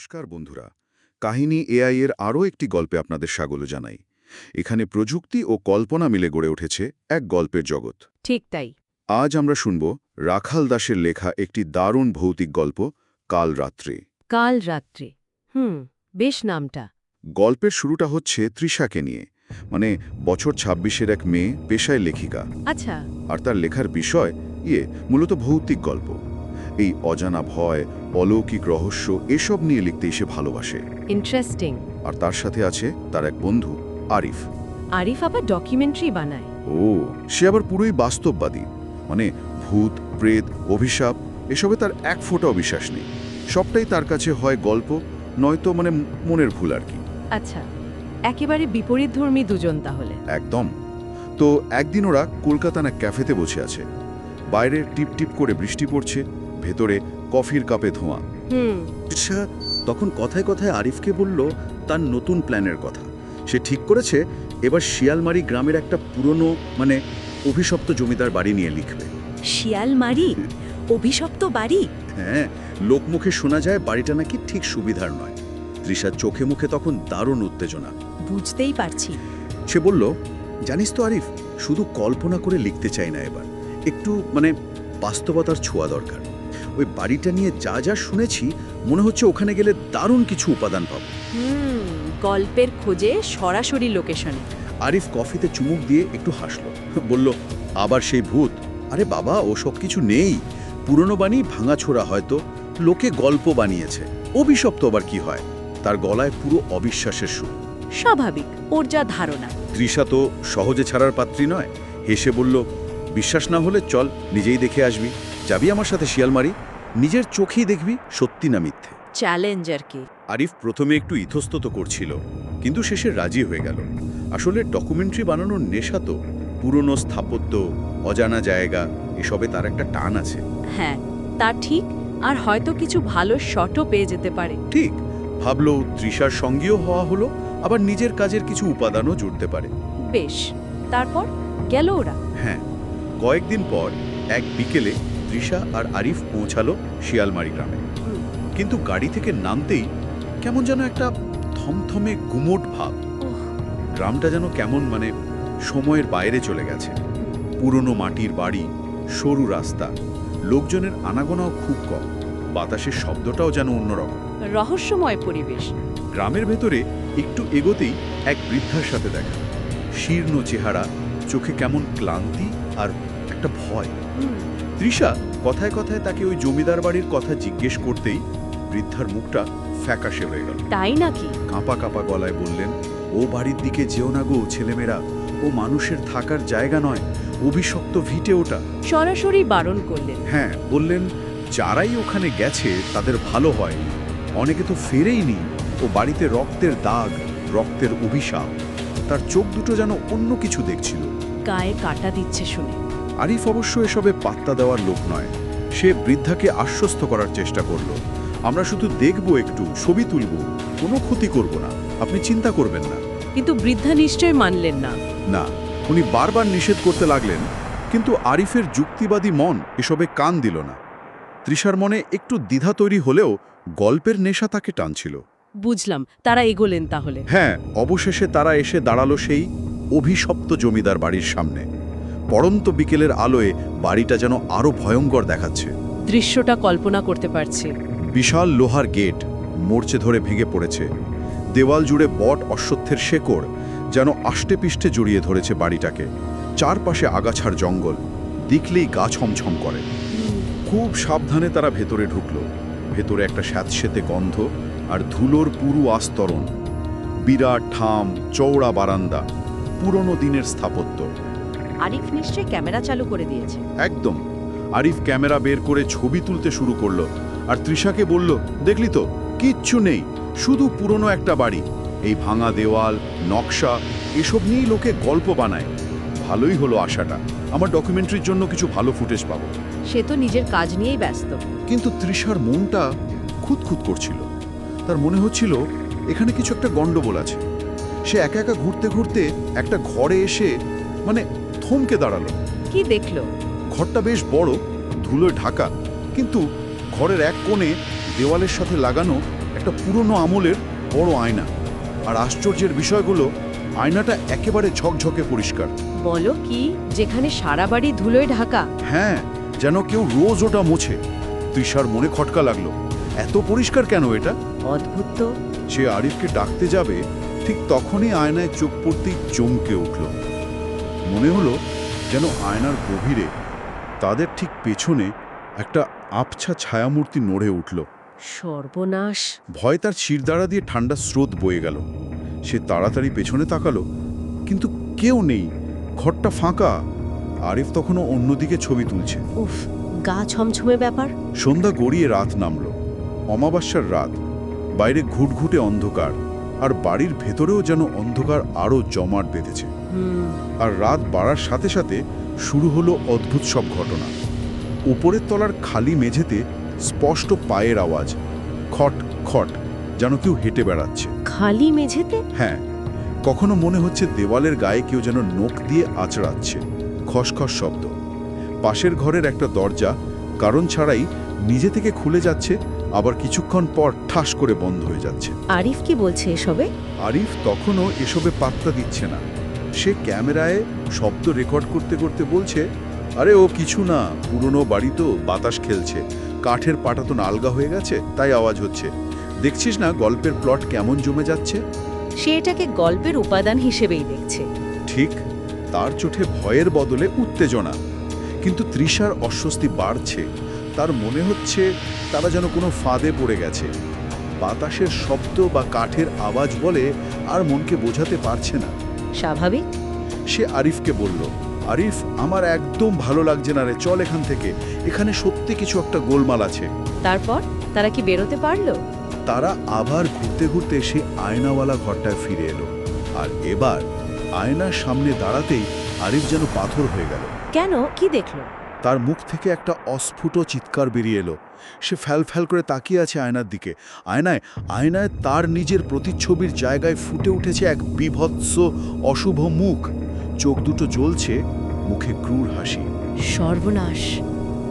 নমস্কার বন্ধুরা। কাহিনী এআই এর আরও একটি গল্পে আপনাদের স্বাগত জানাই। এখানে প্রযুক্তি ও কল্পনা মিলে গড়ে উঠেছে এক গল্পের জগৎ। ঠিক তাই। আজ আমরা শুনব রাখাল দাসের লেখা একটি দারুণ ভৌতিক গল্প কাল রাত্রে। কাল রাত্রে। হুম বেশ নামটা। গল্পের শুরুটা হচ্ছে তৃষাকে নিয়ে। মানে বছর ছাব্বিশের এক মেয়ে পেশায় লেখিকা। আচ্ছা। আর তার লেখার বিষয় ইয়ে মূলত ভৌতিক গল্প। এই অজানা ভয় অলৌকিক রহস্য এসব নিয়ে লিখতে এসে ভালোবাসে। ইন্টারেস্টিং আর তার সাথে আছে তার এক বন্ধু আরিফ। আরিফ আবার ডকুমেন্টারি বানায়। ও সে আবার পুরোই বাস্তববাদী। মানে ভূত প্রেত অভিশাপ এসবে তার এক ফোঁটাও বিশ্বাস নেই। সবটাই তার কাছে হয় গল্প নয়তো মানে মনের ভুল আর কি। আচ্ছা একেবারে বিপরীত ধর্মী দুজন তাহলে। একদম। তো একদিন ওরা কলকাতা না ক্যাফেতে বসে আছে। বাইরে টিপ টিপ করে বৃষ্টি পড়ছে ভেতরে কফির কাপে ধোঁয়া। হুম। ঈর্ষা তখন কথায় কথায় আরিফকে বলল তার নতুন প্ল্যানের কথা। সে ঠিক করেছে এবার শিয়ালমারি গ্রামের একটা পুরনো মানে অভিশপ্ত জমিদার বাড়ি নিয়ে লিখবে। শিয়ালমারি? অভিশপ্ত বাড়ি? হ্যাঁ লোকমুখে শোনা যায় বাড়িটা নাকি ঠিক সুবিধার নয়। তৃষার চোখে মুখে তখন দারুণ উত্তেজনা। বুঝতেই পারছি। সে বলল জানিস তো আরিফ শুধু কল্পনা করে লিখতে চাই না এবার। একটু মানে বাস্তবতার ছোঁয়া দরকার। ওই বাড়িটা নিয়ে যা যা শুনেছি মনে হচ্ছে ওখানে গেলে দারুণ কিছু উপাদান পাবো। হুম গল্পের খোঁজে সরাসরি লোকেশনে। আরিফ কফিতে চুমুক দিয়ে একটু হাসলো। বলল আবার সেই ভূত? আরে বাবা ওসব কিছু নেই। পুরনো বাণী ভাঙাছোড়া হয়তো। লোকে গল্প বানিয়েছে। অভিশপ্ত আবার কি হয়? তার গলায় পুরো অবিশ্বাসের সুর। স্বাভাবিক ওর যা ধারণা। তৃষা তো সহজে ছাড়ার পাত্রী নয়। হেসে বলল বিশ্বাস না হলে চল নিজেই দেখে আসবি। যাবি আমার সাথে শিয়ালমারি? নিজের চোখেই দেখবি সত্যি না মিথ্যে। চ্যালেঞ্জ আর কি? আরিফ প্রথমে একটু ইতস্তত করছিল কিন্তু শেষে রাজি হয়ে গেল। আসলে ডকুমেন্টারি বানানোর নেশা তো পুরনো স্থাপত্য অজানা জায়গা এসবে তার একটা টান আছে। হ্যাঁ তা ঠিক আর হয়তো কিছু ভালো শটও পেয়ে যেতে পারে। ঠিক ভাবলো তৃষার সঙ্গেও হওয়া হলো আবার নিজের কাজের কিছু উপাদানও জুড়তে পারে। বেশ তারপর গেল ওরা। হ্যাঁ কয়েকদিন পর এক বিকেলে তৃষা আর আরিফ পৌঁছালো শিয়ালমারি গ্রামে। কিন্তু গাড়ি থেকে নামতেই কেমন যেন একটা থমথমে গুমোট ভাব। গ্রামটা যেন কেমন মানে সময়ের বাইরে চলে গেছে। পুরনো মাটির বাড়ি সরু রাস্তা লোকজনের আনাগোনাও খুব কম। বাতাসের শব্দটাও যেন অন্যরকম। রহস্যময় পরিবেশ। গ্রামের ভেতরে একটু এগোতেই এক বৃদ্ধার সাথে দেখা। শীর্ণ চেহারা চোখে কেমন ক্লান্তি আর একটা ভয়। তৃষা কথায় কথায় তাকে ওই জমিদার বাড়ির কথা জিজ্ঞেস করতেই বৃদ্ধার মুখটা ফ্যাকাশে হয়ে গেল। তাই নাকি? কাঁপা কাঁপা গলায় বললেন ও বাড়ির দিকে যেও না গো ছেলেমেয়েরা ও মানুষের থাকার জায়গা নয় অভিশপ্ত ভিটে ওটা। সরাসরি বারণ করলেন। হ্যাঁ বললেন যারাই ওখানে গেছে তাদের ভালো হয় অনেকে তো ফেরেইনি ও বাড়িতে রক্তের দাগ রক্তের অভিশাপ তার চোখ দুটো যেন অন্য কিছু দেখছিল। গায়ে কাটা দিচ্ছে শুনে। আরিফ অবশ্য এসবে পাত্তা দেওয়ার লোক নয়। সে বৃদ্ধাকে আশ্বস্ত করার চেষ্টা করল। আমরা শুধু দেখব একটু ছবি তুলব। কোনো ক্ষতি করব না। আপনি চিন্তা করবেন না। কিন্তু বৃদ্ধা নিশ্চয় মানলেন না। না উনি বারবার নিষেধ করতে লাগলেন কিন্তু আরিফের যুক্তিবাদী মন এসবে কান দিল না। তৃষার মনে একটু দ্বিধা তৈরি হলেও গল্পের নেশা তাকে টানছিল। বুঝলাম তারা এগোলেন তাহলে। হ্যাঁ অবশেষে তারা এসে দাঁড়াল সেই অভিশপ্ত জমিদার বাড়ির সামনে। পড়ন্ত বিকেলের আলোয় বাড়িটা যেন আরও ভয়ঙ্কর দেখাচ্ছে। দৃশ্যটা কল্পনা করতে পারছি। বিশাল লোহার গেট মোর্চে ধরে ভেঙে পড়েছে। দেওয়াল জুড়ে বট অশ্বত্থের শেকড় যেন আষ্টে পিষ্টে জড়িয়ে ধরেছে বাড়িটাকে। চারপাশে আগাছার জঙ্গল দেখলেই গা ছমছম করে। খুব সাবধানে তারা ভেতরে ঢুকলো। ভেতরে একটা স্যাঁতসেতে গন্ধ আর ধুলোর পুরু আস্তরণ। বিরাট ঠাম চওড়া বারান্দা পুরনো দিনের স্থাপত্য। আরিফ নিশ্চয় ক্যামেরা চালু করে দিয়েছে। একদম। আরিফ ক্যামেরা বের করে ছবি তুলতে শুরু করল। আর তৃষাকে বলল দেখলি তো কিচ্ছু নেই শুধু পুরনো একটা বাড়ি। এই ভাঙা দেওয়াল নকশা এসব নিয়েই লোকে গল্প বানায়। ভালোই হলো আশাটা। আমার ডকুমেন্টারির জন্য কিছু ভালো ফুটেজ পাবো। সে তো নিজের কাজ নিয়েই ব্যস্ত। কিন্তু তৃষার মনটা খুঁতখুত করছিল। তার মনে হচ্ছিল এখানে কিছু একটা গন্ডগোল আছে। সে একা একা ঘুরতে ঘুরতে একটা ঘরে এসে মানে থমকে দাঁড়াল। কি দেখল? ঘরটা বেশ বড় ধুলোয় ঢাকা কিন্তু ঘরের এক কোণে দেওয়ালের সাথে লাগানো একটা পুরনো আমলের বড় আয়না। আর আশ্চর্যের বিষয়গুলো আয়নাটা একেবারে ঝকঝকে পরিষ্কার। বলো কি যেখানে সারা বাড়ি ধুলোয় ঢাকা? হ্যাঁ যেন কেউ রোজ ওটা মোছে। তৃষার মনে খটকা লাগল। এত পরিষ্কার কেন এটা? অদ্ভুত তো। সে আরিফকে ডাকতে যাবে ঠিক তখনই আয়নায় চোখ পড়তেই চমকে উঠল। মনে হলো যেন আয়নার গভীরে তাদের ঠিক পেছনে একটা আবছা ছায়ামূর্তি নড়ে উঠল। সর্বনাশ। ভয় তার শিরদাঁড়া দিয়ে ঠান্ডা স্রোত বয়ে গেল। সে তাড়াতাড়ি পেছনে তাকালো কিন্তু কেউ নেই। ঘরটা ফাঁকা। আরিফ তখনও অন্যদিকে ছবি তুলছে। উফ গা ছমছমে ব্যাপার। সন্ধ্যা গড়িয়ে রাত নামল। অমাবস্যার রাত। বাইরে ঘুটঘুটে অন্ধকার। আর বাড়ির ভেতরেও যেন অন্ধকার আরও জমাট বেঁধেছে। আর রাত বাড়ার সাথে সাথে শুরু হলো অদ্ভুত সব ঘটনা। উপরের তলার খালি মেঝেতে স্পষ্ট পায়ের আওয়াজ খট খট যেন কেউ হেঁটে বেড়াচ্ছে। খালি মেঝেতে? হ্যাঁ কখনো মনে হচ্ছে দেওয়ালের গায়ে কেউ যেন নোক দিয়ে আঁচড়াচ্ছে খসখস শব্দ। পাশের ঘরের একটা দরজা কারণ ছাড়াই নিজে থেকে খুলে যাচ্ছে আবার কিছুক্ষণ পর ঠাস করে বন্ধ হয়ে যাচ্ছে। আরিফ কি বলছে এসবে? আরিফ তখনও এসবে পাত্তা দিচ্ছে না। সে ক্যামেরায় শব্দ রেকর্ড করতে করতে বলছে আরে ও কিছু না পুরনো বাড়ি তো বাতাস খেলছে। কাঠের পাটা পাটাতন আলগা হয়ে গেছে তাই আওয়াজ হচ্ছে। দেখছিস না গল্পের প্লট কেমন জমে যাচ্ছে? সে এটাকে গল্পের উপাদান হিসেবেই দেখছে। ঠিক তার চোখে ভয়ের বদলে উত্তেজনা। কিন্তু তৃষার অস্বস্তি বাড়ছে। তার মনে হচ্ছে তারা যেন কোনো ফাঁদে পড়ে গেছে। বাতাসের শব্দ বা কাঠের আওয়াজ বলে আর মনকে বোঝাতে পারছে না। স্বাভাবিক? সে আরিফকে বলল আরিফ আমার একদম ভালো লাগছে না রে চল এখান থেকে। এখানে সত্যি কিছু একটা গোলমাল আছে। তারপর? তারা কি বেরোতে পারল? তারা আবার ঘুরতে ঘুরতে সেই আয়নাওয়ালা ঘরটায় ফিরে এলো। আর এবার আয়নার সামনে দাঁড়াতেই আরিফ যেন পাথর হয়ে গেল। কেন? কি দেখল? তার মুখ থেকে একটা অস্ফুট চিৎকার বেরিয়ে এলো। সে ফ্যাল ফ্যাল করে তাকিয়ে আছে আয়নার দিকে। আয়নায় আয়নায় তার নিজের প্রতিচ্ছবির জায়গায় ফুটে উঠেছে এক বিভৎস অশুভ মুখ। চোখ দুটো জ্বলছে মুখে ক্রূর হাসি। সর্বনাশ!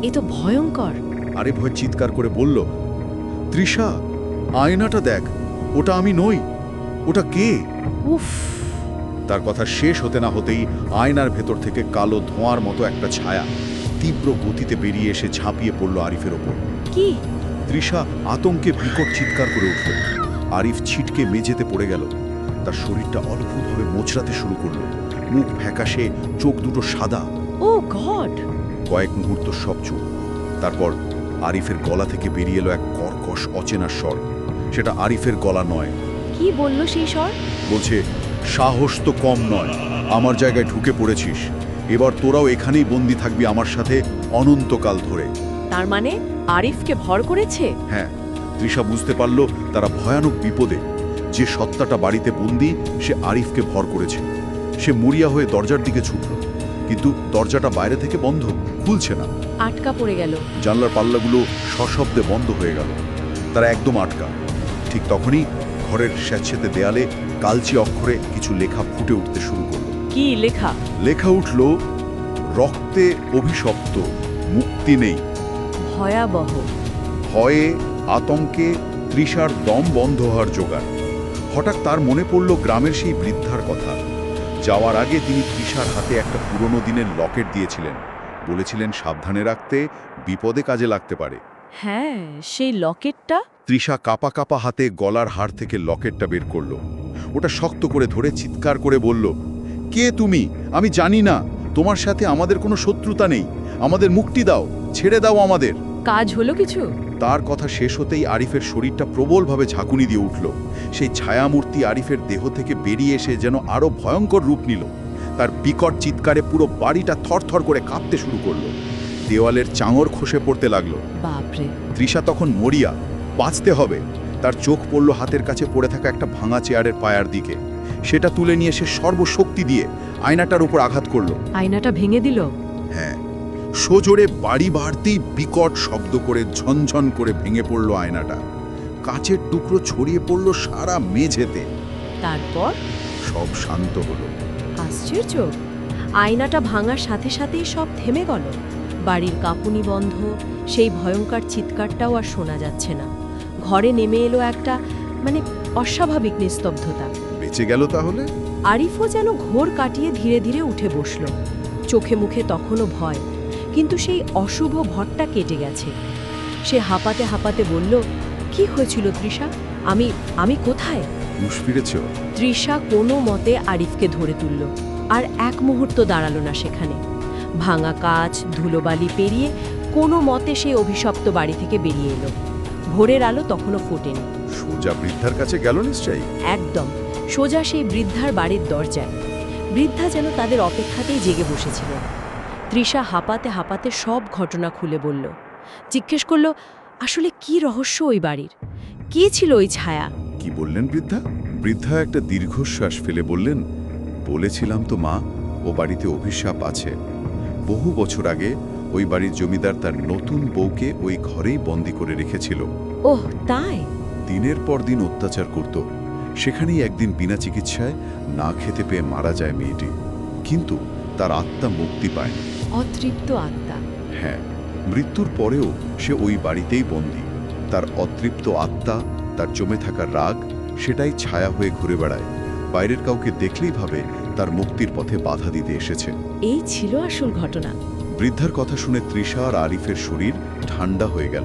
এ তো ভয়ঙ্কর! আরে ভয় চিৎকার করে বলল তৃষা আয়নাটা দেখ ওটা আমি নই ওটা কে? উফ! তার কথা শেষ হতে না হতেই আয়নার ভেতর থেকে কালো ধোঁয়ার মতো একটা ছায়া তীব্র গতিতে বেরিয়ে এসে ঝাঁপিয়ে পড়ল আরিফের ওপর। কি? তৃষা আতঙ্কে বিকট চিৎকার করে উঠল। আরিফ ছিটকে মেঝেতে পড়ে গেল। তার শরীরটা অদ্ভুতভাবে মোচড়াতে শুরু করল। মুখ ফ্যাকাশে চোখ দুটো সাদা। Oh God! কয়েক মুহূর্ত সব চুপ। তারপর আরিফের গলা থেকে বেরিয়ে এলো এক কর্কশ অচেনা স্বর। সেটা আরিফের গলা নয়। কি বলল সেই স্বর? বলছে সাহস তো কম নয়। আমার জায়গায় ঢুকে পড়েছিস। এবার তোরাও এখানেই বন্দি থাকবি আমার সাথে অনন্তকাল ধরে। তার মানে আরিফকে ভর করেছে? হ্যাঁ তৃষা বুঝতে পারল তারা ভয়ানক বিপদে। যে সত্তাটা বাড়িতে বন্দি সে আরিফকে ভর করেছে। সে মরিয়া হয়ে দরজার দিকে ছুটল। কিন্তু দরজাটা বাইরে থেকে বন্ধ খুলছে না। আটকা পড়ে গেল। জানলার পাল্লাগুলো সশব্দে বন্ধ হয়ে গেল। তারা একদম আটকা। ঠিক তখনই ঘরের স্যাঁতসেতে দেয়ালে কালচি অক্ষরে কিছু লেখা ফুটে উঠতে শুরু করল। কি লেখা? লেখা উঠল রক্তে অভিশপ্ত মুক্তি নেই। ভয়াবহ। ভয়ে আতঙ্কে তৃষার দম বন্ধ হওয়ার জোগাড় হঠাৎ তার মনে পড়ল গ্রামের সেই বৃদ্ধার কথা। যাওয়ার আগে তিনি তৃষার হাতে একটা পুরনো দিনের লকেট দিয়েছিলেন। বলেছিলেন সাবধানে রাখতে বিপদে কাজে লাগতে পারে। হ্যাঁ সেই লকেটটা? তৃষা কাপা কাপা হাতে গলার হাড় থেকে লকেটটা বের করল। ওটা শক্ত করে ধরে চিৎকার করে বলল কে তুমি? আমি জানি না। তোমার সাথে আমাদের কোনো শত্রুতা নেই। আমাদের মুক্তি দাও ছেড়ে দাও আমাদের। কাজ হলো কিছু? তার কথা শেষ হতেই আরিফের শরীরটা প্রবলভাবে ঝাঁকুনি দিয়ে উঠল। সেই ছায়ামূর্তি আরিফের দেহ থেকে বেরিয়ে এসে যেন আরও ভয়ঙ্কর রূপ নিল। তার বিকট চিৎকারে পুরো বাড়িটা থরথর করে কাঁপতে শুরু করল। দেওয়ালের চাঙর খসে পড়তে লাগল। বাপরে। তৃষা তখন মরিয়া। বাঁচতে হবে। তার চোখ পড়ল হাতের কাছে পড়ে থাকা একটা ভাঙা চেয়ারের পায়ার দিকে। সেটা তুলে নিয়ে সে সর্বশক্তি দিয়ে আয়নাটার উপর আঘাত করল। আয়নাটা ভেঙে দিল? হ্যাঁ। সোজোরে বাড়ি বাড়তেই বিকট শব্দ করে ঝনঝন করে ভেঙে পড়ল আয়নাটা। কাচের টুকরো ছড়িয়ে পড়ল সারা মেঝেতে। তারপর? সব শান্ত হলো। আশ্চর্য। আয়নাটা ভাঙার সাথে সাথেই সব থেমে গেল। বাড়ির কাঁপুনি বন্ধ সেই ভয়ঙ্কর চিৎকারটাও আর শোনা যাচ্ছে না। ঘরে নেমে এলো একটা মানে অস্বাভাবিক নিস্তব্ধতা। বেঁচে গেল তাহলে? আরিফও যেন ঘোর কাটিয়ে ধীরে ধীরে উঠে বসল। চোখে মুখে তখনও ভয় কিন্তু সেই অশুভ ভরটা কেটে গেছে। সে হাঁপাতে হাঁপাতে বলল কি হয়েছিল তৃষা? আমি আমি কোথায়? হুঁশ ফিরেছ তৃষা কোনো মতে আরিফকে ধরে তুলল আর এক মুহূর্ত দাঁড়াল না সেখানে। ভাঙা কাচ ধুলোবালি পেরিয়ে কোনো মতে সেই অভিশপ্ত বাড়ি থেকে বেরিয়ে এলো। ভোরের আলো তখনও ফোটেনি। সোজা বৃদ্ধার কাছে গেল নিশ্চয়ই? একদম। সোজা সেই বৃদ্ধার বাড়ির দরজায়। বৃদ্ধা যেন তাদের অপেক্ষাতেই জেগে বসেছিলেন তৃষা হাঁপাতে হাঁপাতে সব ঘটনা খুলে বলল। জিজ্ঞেস করল আসলে কি রহস্য ওই বাড়ির? কি ছিল ওই ছায়া? কি বললেন বৃদ্ধা? বৃদ্ধা একটা দীর্ঘশ্বাস ফেলে বললেন বলেছিলাম তো মা ও বাড়িতে অভিশাপ আছে। বহু বছর আগে ওই বাড়ির জমিদার তার নতুন বউকে ওই ঘরেই বন্দি করে রেখেছিল। ওহ তাই? দিনের পর দিন অত্যাচার করত। সেখানেই একদিন বিনা চিকিৎসায় না খেতে পেয়ে মারা যায় মেয়েটি। কিন্তু তার আত্মা মুক্তি পায়নি। অতৃপ্ত আত্মা। হ্যাঁ মৃত্যুর পরেও সে ওই বাড়িতেই বন্দী। তার অতৃপ্ত আত্মা তার জমে থাকা রাগ সেটাই ছায়া হয়ে ঘুরে বেড়ায়। বাইরের কাউকে দেখলেই ভাবে তার মুক্তির পথে বাধা দিতে এসেছে। এই ছিল আসল ঘটনা। বৃদ্ধার কথা শুনে তৃষা আর আরিফের শরীর ঠান্ডা হয়ে গেল।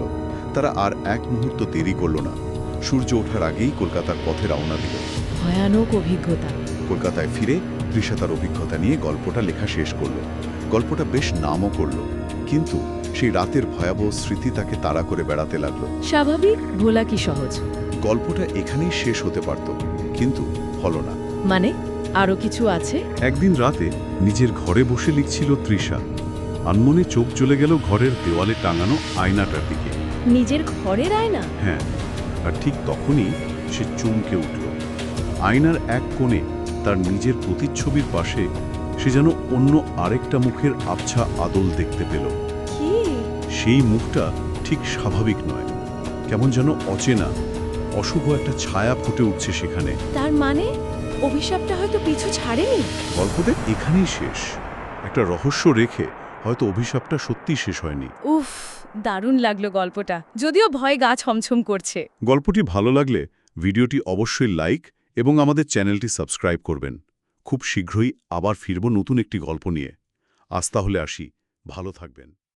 তারা আর এক মুহূর্ত দেরি করল না। সূর্য ওঠার আগেই কলকাতার পথে রওনা দিল। ভয়ানক অভিজ্ঞতা। কলকাতায় ফিরে তৃষা তার অভিজ্ঞতা নিয়ে গল্পটা লেখা শেষ করল। গল্পটা বেশ নামও করল কিন্তু সেই রাতের ভয়াবহ স্মৃতি তাকে তাড়া করে বেড়াতে লাগল। স্বাভাবিক ভোলা কি সহজ? গল্পটা এখানেই শেষ হতে পারত কিন্তু হলো না। মানে আরও কিছু আছে? একদিন রাতে নিজের ঘরে বসে লিখছিল তৃষা আনমনে চোখ চলে গেল ঘরের দেওয়ালে টাঙানো আয়নাটার দিকে। নিজের ঘরের আয়না? হ্যাঁ। আর ঠিক তখনই সে চমকে উঠল। আয়নার এক কোণে তার নিজের প্রতিচ্ছবির পাশে সে যেন অন্য আরেকটা মুখের আবছা আদল দেখতে পেল। সেই মুখটা ঠিক স্বাভাবিক নয় কেমন যেন অচেনা অশুভ একটা ছায়া ফুটে উঠছে সেখানে। তার মানে অভিশাপটা হয়তো পিছু ছাড়েনি? গল্পটা এখানেই শেষ। একটা রহস্য রেখে হয়তো অভিশাপটা সত্যি শেষ হয়নি। উফ দারুণ লাগল গল্পটা। যদিও ভয় গা ছমছম করছে। গল্পটি ভালো লাগলে ভিডিওটি অবশ্যই লাইক এবং আমাদের চ্যানেলটি সাবস্ক্রাইব করবেন। খুব শীঘ্রই আবার ফিরব নতুন একটি গল্প নিয়ে। আজ হলে আসি। ভালো থাকবেন।